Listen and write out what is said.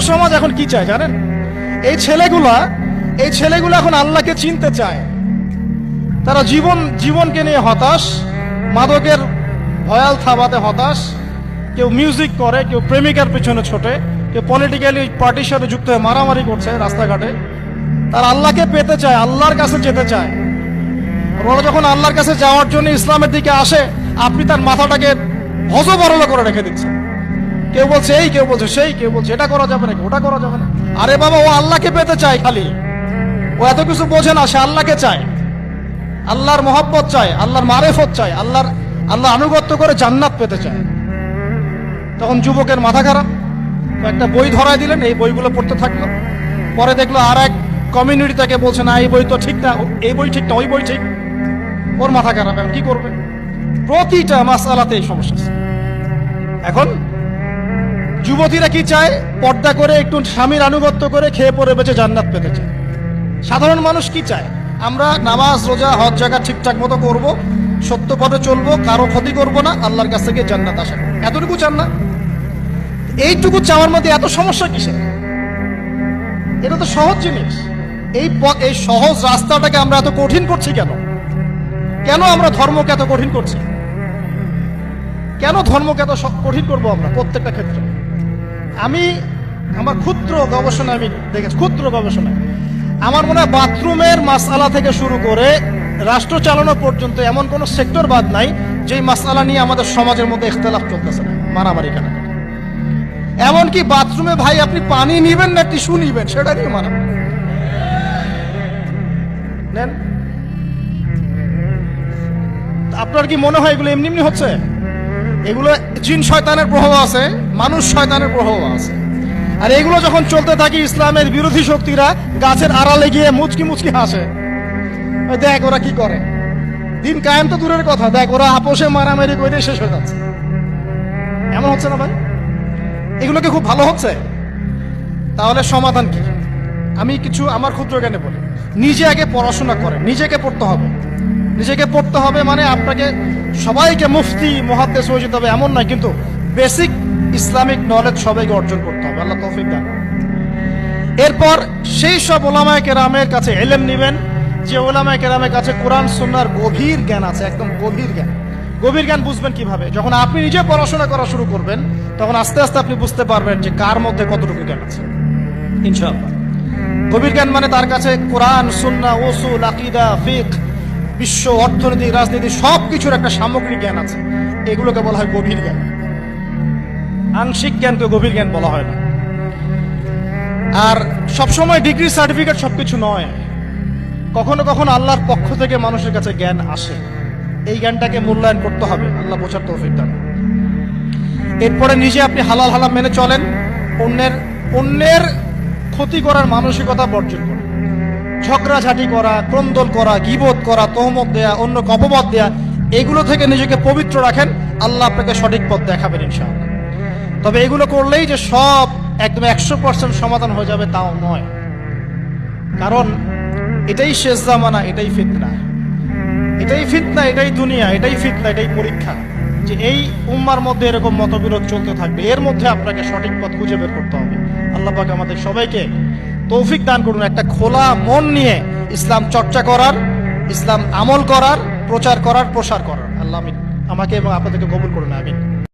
সমাজ এখন কি চায় জানেন? এই ছেলেগুলা, এই ছেলেগুলো এখন আল্লাহকে চিনতে চায়। তারা জীবন, জীবনকে নিয়ে হতাশ, মাদকের ভয়াল থাবাতে হতাশ। কেউ মিউজিক করে, কেউ প্রেমিকার পেছনে ছোটে, কেউ পলিটিক্যালি পার্টির সাথে যুক্ত হয়ে মারামারি করছে রাস্তাঘাটে। তারা আল্লাহকে পেতে চায়, আল্লাহর কাছে যেতে চায়। ওরা যখন আল্লাহর কাছে যাওয়ার জন্য ইসলামের দিকে আসে, আপনি তার মাথাটাকে হজবরল করে রেখে দিচ্ছেন। কেউ বলছে এই, কেউ বলছে সেই, কেউ বলছে এটা করা যাবে না ওটা করা যাবে না। আরে বাবা, ও আল্লাহকে পেতে চায় খালি। ও এত কিছু বোঝে না, সে আল্লাহকে চায়। আল্লাহর মহব্বত চায়, আল্লাহর মারেফত চায়, আল্লাহর আল্লাহ আনুগত্য করে জান্নাত পেতে চায়। তখন যুবকের মাথা খারাপ। একটা বই ধরায় দিলেন, এই বইগুলো পড়তে থাকল। পরে দেখল আর এক কমিউনিটি তাকে বলছে, না, এই বই তো ঠিক না, এই বই ঠিক না, ওই বই ঠিক। ওর মাথা খারাপ, এখন কি করবে? প্রতিটা মাসালাতে এই সমস্যা এখন যুবতীরা কি চায়? পর্দা করে একটু স্বামীর আনুগত্য করে খেয়ে পরে বেঁচে জান্নাত পেতে চায়। সাধারণ মানুষ কি চায়? আমরা নামাজ, রোজা, হজ জায়গা ঠিকঠাক মতো করব সত্য পথে চলবো, কারও ক্ষতি করব না, আল্লাহর কাছ থেকে জান্নাত আসা। এতটুকু চান না? এইটুকু চাওয়ার মধ্যে এত সমস্যা কিসের? এটা তো সহজ জিনিস। এই এই সহজ রাস্তাটাকে আমরা এত কঠিন করছি কেন? কেন আমরা ধর্মকে এত কঠিন করছি? কেন ধর্মকে এত কঠিন করব আমরা প্রত্যেকটা ক্ষেত্রে? আমি আমার ক্ষুদ্র গবেষণা, আমি দেখেছি, ক্ষুদ্র গবেষণা। আমার মনে হয় বাথরুমের মাসালা থেকে শুরু করে রাষ্ট্র চালানো পর্যন্ত এমন কোন সেক্টর বাদ নাই, যেই মাসালা নিয়ে আমাদের সমাজের মধ্যে ইখতলাফ চলতেছে না, মারামারি কেন? এমনকি বাথরুমে ভাই আপনি পানি নিবেন না, টিস্যু নিবেন, সেটা নিয়ে মারামারি নেন। আপনার কি মনে হয় এগুলো এমনি এমনি হচ্ছে? এগুলো জিন শয়তানের প্রভাব আছে, মানুষ শয়তানের প্রভাব আছে। আর এগুলো যখন চলতে থাকে ইসলামের বিরোধী শক্তিরা, গাছের আড়ালে গিয়ে মুচকি মুচকি হাসে। দেখ ওরা কি করে। দিন কায়েম তো দূরের কথা, দেখ ওরা আপোষে মারামারি করে শেষ হয়ে যাচ্ছে। এমন হচ্ছে না ভাই? এগুলোকে খুব ভালো হচ্ছে? তাহলে সমাধান কি? আমি কিছু আমার ক্ষুদ্র জ্ঞানে বলি। নিজে আগে পড়াশোনা করে, নিজেকে পড়তে হবে। নিজেকে পড়তে হবে মানে আপনাকে সবাইকে মুফতি, মহাদ্দেশ হয়ে যেতে হবে এমন নয়, কিন্তু বেসিক ইসলামিক নলেজ সবাইকে অর্জন করতে হবে। আল্লাহ তৌফিক দান এরপর সেই সব ওলামায় কেরামের কাছে এলেম নিবেন, যে ওলামায় কেরামের কাছে কোরআন, সুন্নার গভীর জ্ঞান আছে, একদম গভীর জ্ঞান। গভীর জ্ঞান বুঝবেন কীভাবে? যখন আপনি নিজে পড়াশোনা করা শুরু করবেন, তখন আস্তে আস্তে আপনি বুঝতে পারবেন যে কার মধ্যে কতটুকু জ্ঞান আছে। ইনশাআল্লাহ। গভীর জ্ঞান মানে তার কাছে কোরআন, সুন্না ওসুল আকিদা ফিক বিশ্ব অর্থনীতি, রাজনীতি সব কিছুর একটা সামগ্রিক জ্ঞান আছে। এগুলোকে বলা হয় গভীর জ্ঞান। আংশিক জ্ঞানকে গভীর জ্ঞান বলা হয় না। আর সবসময় ডিগ্রি, সার্টিফিকেট সবকিছু নয়। কখনো কখনো আল্লাহর পক্ষ থেকে মানুষের কাছে জ্ঞান আসে। এই জ্ঞানটাকে মূল্যায়ন করতে হবে। আল্লাহ বোঝার তৌফিক দান। এরপরে নিজে আপনি হালাল হালাল মেনে চলেন। অন্যের অন্যের ক্ষতি করার মানসিকতা বর্জন করুন। ঝগড়াঝাটি করা ক্রন্দল করা গিবোধ করা, তহমত দেয়া, অন্য অপবাদ দেয়া, এগুলো থেকে নিজেকে পবিত্র রাখেন। আল্লাহ আপনাকে সঠিক পথ দেখাবেন ইনশাআল্লাহ। তবে এগুলো করলেই যে সব একদম একশো পার্সেন্ট সমাধান হয়ে যাবে তাও নয়। কারণ এটাই শেষ জামানা, এটাই ফিতনা। এটাই ফিতনা, এটাই দুনিয়া, এটাই ফিতনা, এটাই পরীক্ষা। যে এই উম্মার মধ্যে এরকম মতবিরোধ চলতে থাকবে, এর মধ্যে আপনাকে সঠিক পথ খুঁজে বের করতে হবে। আল্লাহ আমাদের সবাইকে তৌফিক দান করুন, একটা খোলা মন নিয়ে ইসলাম চর্চা করার, ইসলাম আমল করার, প্রচার করার, প্রসার করার। আল্লাহ আমাকে এবং আপনাদেরকে কবুল করুন, আমিন।